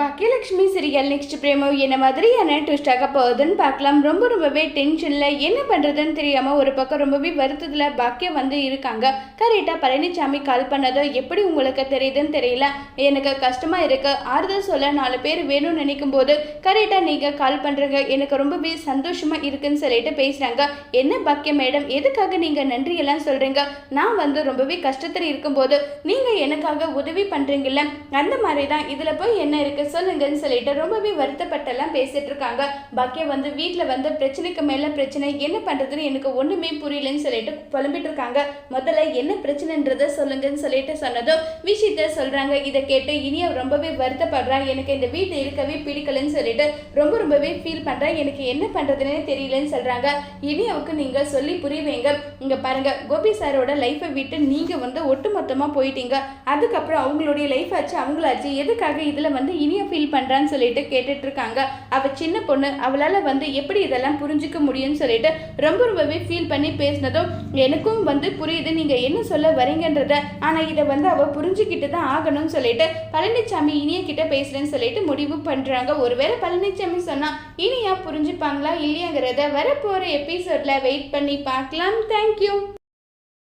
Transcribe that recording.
Baakiyalakshmi serial next பிரேமோ என்ன மாதிரியான twist ஆக போகுதுன்னு பார்க்கலாம். ரொம்ப ரொம்பவே டென்ஷனில் என்ன பண்ணுறதுன்னு தெரியாமல் ஒரு பக்கம் ரொம்பவே வருத்தத்தில் பாக்கியம் வந்து இருக்காங்க. கரெக்டாக பழனிசாமி கால் பண்ணதோ எப்படி உங்களுக்கு தெரியுதுன்னு தெரியல. எனக்கு கஷ்டமாக இருக்குது ஆறுதல் சொல்ல நாலு பேர் வேணும்னு நினைக்கும் போது கரெக்டாக நீங்கள் கால் பண்ணுறீங்க எனக்கு ரொம்பவே சந்தோஷமாக இருக்குன்னு சொல்லிட்டு பேசுகிறாங்க என்ன பாக்கியம் மேடம்? எதுக்காக நீங்கள் நன்றியெல்லாம் சொல்கிறீங்க நான் வந்து ரொம்பவே கஷ்டத்தில் இருக்கும்போது நீங்கள் எனக்காக உதவி பண்ணுறீங்கல்ல அந்த மாதிரி தான் இதில் போய் என்ன இருக்குது சொல்லுங்கன்னு சொல்லிட்டு ரொம்பவே வருத்தப்பட்டெல்லாம் பேசிட்டு இருக்காங்க. பாக்கியம் வந்து வீட்டில் வந்து பிரச்சனைக்கு மேலே பிரச்சனை என்ன பண்ணுறதுன்னு எனக்கு ஒன்றுமே புரியலன்னு சொல்லிட்டு புலம்பிட்டு இருக்காங்க. முதல்ல என்ன பிரச்சனைன்றத சொல்லுங்கன்னு சொல்லிட்டு சொன்னதும் விஷயத்த சொல்கிறாங்க இதை கேட்டு இனிய ரொம்பவே வருத்தப்படுறா. எனக்கு இந்த வீட்டை இருக்கவே பிடிக்கலன்னு சொல்லிட்டு ரொம்ப ரொம்பவே ஃபீல் பண்ணுறா எனக்கு என்ன பண்ணுறதுனே தெரியலன்னு சொல்கிறாங்க இனியாவுக்கு நீங்கள் சொல்லி புரியுவீங்க. இங்கே பாருங்கள் கோபி சாரோட லைஃப்பை விட்டு நீங்கள் வந்து ஒட்டுமொத்தமாக போயிட்டீங்க. அதுக்கப்புறம் அவங்களுடைய லைஃப் ஆச்சு அவங்களாச்சு. எதுக்காக இதில் வந்து இனிய ஃபீல் பண்ணுறான்னு சொல்லிட்டு கேட்டுட்டு இருக்காங்க அவள் சின்ன பொண்ணு அவளால் வந்து எப்படி இதெல்லாம் புரிஞ்சுக்க முடியும்னு சொல்லிட்டு ரொம்ப ரொம்பவே ஃபீல் பண்ணி பேசினதும் எனக்கும் வந்து புரியுது நீங்கள் என்ன சொல்ல வரீங்கன்றத. ஆனால் இதை வந்து அவள் புரிஞ்சுக்கிட்டு தான் ஆகணும்னு சொல்லிட்டு பழனிசாமி இனிய கிட்ட பேசுகிறேன்னு சொல்லிட்டு முடிவு பண்ணுறாங்க ஒருவேளை பழனிசாமி சொன்னால் இனியா புரிஞ்சுப்பாங்களா இல்லையாங்கிறத வரப்போகிற எபிசோடில் வெயிட் பண்ணி பார்க்கலாம். தேங்க்யூ